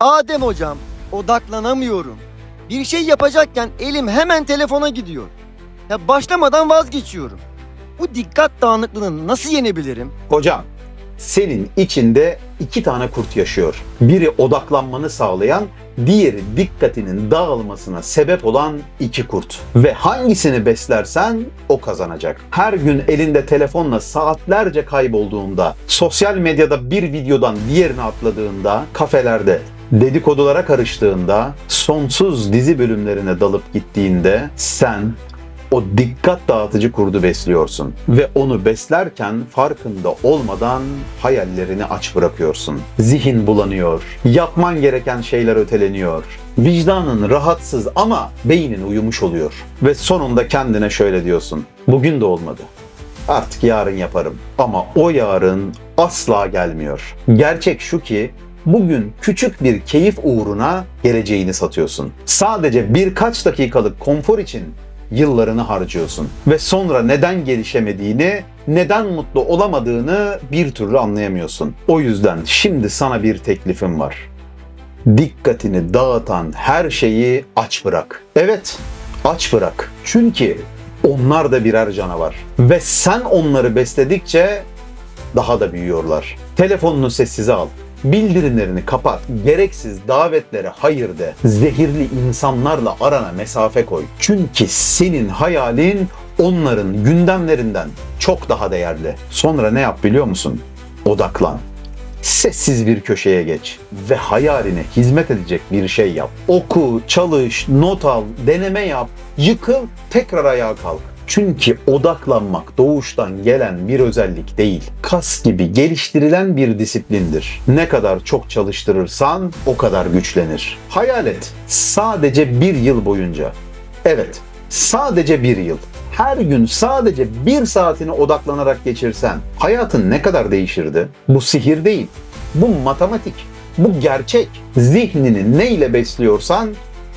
Adem hocam, odaklanamıyorum. Bir şey yapacakken elim hemen telefona gidiyor. Ya başlamadan vazgeçiyorum. Bu dikkat dağınıklığını nasıl yenebilirim? Hocam, senin içinde iki tane kurt yaşıyor. Biri odaklanmanı sağlayan, diğeri dikkatinin dağılmasına sebep olan iki kurt. Ve hangisini beslersen o kazanacak. Her gün elinde telefonla saatlerce kaybolduğunda, sosyal medyada bir videodan diğerine atladığında, kafelerde dedikodulara karıştığında, sonsuz dizi bölümlerine dalıp gittiğinde sen o dikkat dağıtıcı kurdu besliyorsun ve onu beslerken farkında olmadan hayallerini aç bırakıyorsun. Zihin bulanıyor, yapman gereken şeyler öteleniyor. Vicdanın rahatsız ama beynin uyumuş oluyor. Ve sonunda kendine şöyle diyorsun. Bugün de olmadı. Artık yarın yaparım. Ama o yarın asla gelmiyor. Gerçek şu ki bugün küçük bir keyif uğruna geleceğini satıyorsun. Sadece birkaç dakikalık konfor için yıllarını harcıyorsun ve sonra neden gelişemediğini, neden mutlu olamadığını bir türlü anlayamıyorsun. O yüzden şimdi sana bir teklifim var. Dikkatini dağıtan her şeyi aç bırak. Evet, aç bırak. Çünkü onlar da birer canavar ve sen onları besledikçe daha da büyüyorlar. Telefonunu sessize al. Bildirimlerini kapat. Gereksiz davetlere hayır de. Zehirli insanlarla arana mesafe koy. Çünkü senin hayalin onların gündemlerinden çok daha değerli. Sonra ne yap biliyor musun? Odaklan. Sessiz bir köşeye geç ve hayaline hizmet edecek bir şey yap. Oku, çalış, not al, deneme yap, yıkıl, tekrar ayağa kalk. Çünkü odaklanmak doğuştan gelen bir özellik değil. Kas gibi geliştirilen bir disiplindir. Ne kadar çok çalıştırırsan o kadar güçlenir. Hayal et. Sadece bir yıl boyunca. Evet, sadece bir yıl. Her gün sadece bir saatini odaklanarak geçirsen hayatın ne kadar değişirdi? Bu sihir değil. Bu matematik. Bu gerçek. Zihnini neyle besliyorsan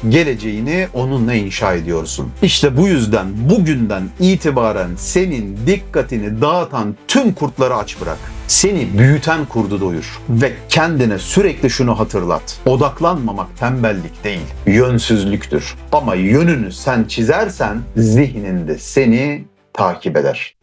geleceğini onunla inşa ediyorsun. İşte bu yüzden bugünden itibaren senin dikkatini dağıtan tüm kurtları aç bırak. Seni büyüten kurdu doyur ve kendine sürekli şunu hatırlat. Odaklanmamak tembellik değil, yönsüzlüktür. Ama yönünü sen çizersen zihninde seni takip eder.